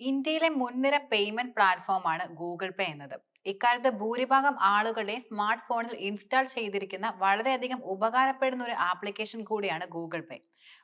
ഇന്ത്യയിലെ മുൻനിര പേയ്മെന്റ് പ്ലാറ്റ്ഫോമാണ് ഗൂഗിൾ പേ എന്നത്. ഇക്കാലത്ത് ഭൂരിഭാഗം ആളുകളുടെ സ്മാർട്ട് ഫോണിൽ ഇൻസ്റ്റാൾ ചെയ്തിരിക്കുന്ന വളരെയധികം ഉപകാരപ്പെടുന്ന ഒരു ആപ്ലിക്കേഷൻ കൂടിയാണ് ഗൂഗിൾ പേ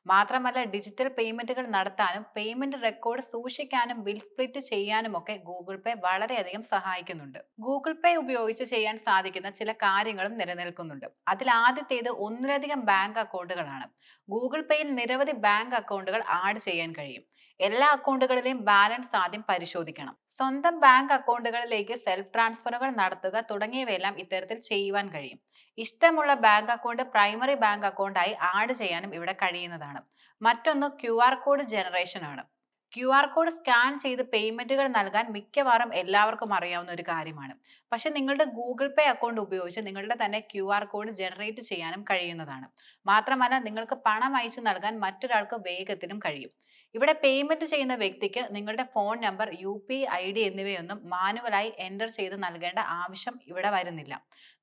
മാത്രമല്ല ഡിജിറ്റൽ പേയ്മെന്റുകൾ നടത്താനും പേയ്മെന്റ് റെക്കോർഡ് സൂക്ഷിക്കാനും ബിൽ സ്പ്ലിറ്റ് ചെയ്യാനും ഒക്കെ ഗൂഗിൾ പേ വളരെയധികം സഹായിക്കുന്നുണ്ട്. ഗൂഗിൾ പേ ഉപയോഗിച്ച് ചെയ്യാൻ സാധിക്കുന്ന ചില കാര്യങ്ങളും നിലനിൽക്കുന്നുണ്ട്. അതിൽ ആദ്യത്തേത് ഒന്നിലധികം ബാങ്ക് അക്കൗണ്ടുകളാണ് ഗൂഗിൾ പേയിൽ നിരവധി ബാങ്ക് അക്കൗണ്ടുകൾ ആഡ് ചെയ്യാൻ കഴിയും. എല്ലാ അക്കൗണ്ടുകളിലെയും ബാലൻസ് ആദ്യം പരിശോധിക്കണം. സ്വന്തം ബാങ്ക് അക്കൗണ്ടുകളിലേക്ക് സെൽഫ് ട്രാൻസ്ഫറുകൾ നടത്തുക തുടങ്ങിയവയെല്ലാം ഇത്തരത്തിൽ ചെയ്യുവാൻ കഴിയും. ഇഷ്ടമുള്ള ബാങ്ക് അക്കൗണ്ട് പ്രൈമറി ബാങ്ക് അക്കൗണ്ടായി ആഡ് ചെയ്യാനും ഇവിടെ കഴിയുന്നതാണ്. മറ്റൊന്ന് ക്യു കോഡ് ജനറേഷൻ ആണ് ക്യു ആർ കോഡ് സ്കാൻ ചെയ്ത് പേയ്മെന്റുകൾ നൽകാൻ മിക്കവാറും എല്ലാവർക്കും അറിയാവുന്ന ഒരു കാര്യമാണ്. പക്ഷെ നിങ്ങളുടെ ഗൂഗിൾ പേ അക്കൗണ്ട് ഉപയോഗിച്ച് നിങ്ങളുടെ തന്നെ ക്യു ആർ കോഡ് ജനറേറ്റ് ചെയ്യാനും കഴിയുന്നതാണ്. മാത്രമല്ല നിങ്ങൾക്ക് പണം അയച്ചു നൽകാൻ മറ്റൊരാൾക്ക് വേഗത്തിലും കഴിയും. ഇവിടെ പേയ്മെന്റ് ചെയ്യുന്ന വ്യക്തിക്ക് നിങ്ങളുടെ phone number U P I D എന്നിവയൊന്നും മാനുവലായി എന്റർ ചെയ്ത് നൽകേണ്ട ആവശ്യം ഇവിടെ വരുന്നില്ല.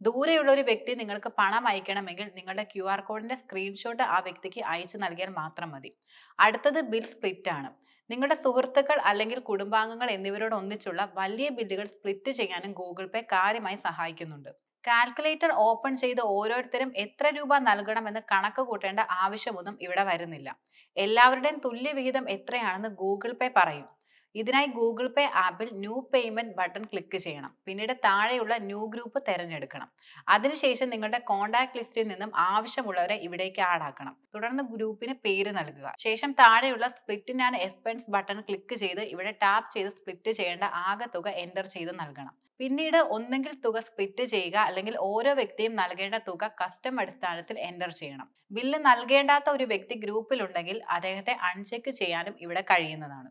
ദൂരെയുള്ള ഒരു വ്യക്തി നിങ്ങൾക്ക് പണം അയക്കണമെങ്കിൽ നിങ്ങളുടെ ക്യു ആർ കോഡിന്റെ സ്ക്രീൻഷോട്ട് ആ വ്യക്തിക്ക് അയച്ചു നൽകിയാൽ മാത്രം മതി. അടുത്തത് ബിൽ സ്പ്ലിറ്റ് ആണ്. നിങ്ങളുടെ സുഹൃത്തുക്കൾ അല്ലെങ്കിൽ കുടുംബാംഗങ്ങൾ എന്നിവരോട് ഒന്നിച്ചുള്ള വലിയ ബില്ലുകൾ സ്പ്ലിറ്റ് ചെയ്യാനും ഗൂഗിൾ പേ കാര്യമായി സഹായിക്കുന്നുണ്ട്. കാൽക്കുലേറ്റർ ഓപ്പൺ ചെയ്ത് ഓരോരുത്തരും എത്ര രൂപ നൽകണമെന്ന് കണക്ക് കൂട്ടേണ്ട ആവശ്യമൊന്നും ഇവിടെ വരുന്നില്ല. എല്ലാവരുടെയും തുല്യവിഹിതം എത്രയാണെന്ന് ഗൂഗിൾ പേ പറയും. ഇതിനായി ഗൂഗിൾ പേ ആപ്പിൽ ന്യൂ പേയ്മെന്റ് ബട്ടൺ ക്ലിക്ക് ചെയ്യണം. പിന്നീട് താഴെയുള്ള ന്യൂ ഗ്രൂപ്പ് തിരഞ്ഞെടുക്കണം. അതിനുശേഷം നിങ്ങളുടെ കോൺടാക്ട് ലിസ്റ്റിൽ നിന്നും ആവശ്യമുള്ളവരെ ഇവിടേക്ക് ആഡ് ആക്കണം. തുടർന്ന് ഗ്രൂപ്പിന് പേര് നൽകുക. ശേഷം താഴെയുള്ള split and expense button click ചെയ്ത് ഇവിടെ ടാപ്പ് ചെയ്ത് സ്പ്ലിറ്റ് ചെയ്യേണ്ട ആകെ തുക എന്റർ ചെയ്ത് നൽകണം. പിന്നീട് ഒന്നെങ്കിൽ തുക സ്പ്ലിറ്റ് ചെയ്യുക അല്ലെങ്കിൽ ഓരോ വ്യക്തിയും നൽകേണ്ട തുക കസ്റ്റം അടിസ്ഥാനത്തിൽ എന്റർ ചെയ്യണം. ബില്ല് നൽകേണ്ടാത്ത ഒരു വ്യക്തി ഗ്രൂപ്പിലുണ്ടെങ്കിൽ അദ്ദേഹത്തെ അൺചെക്ക് ചെയ്യാനും ഇവിടെ കഴിയുന്നതാണ്.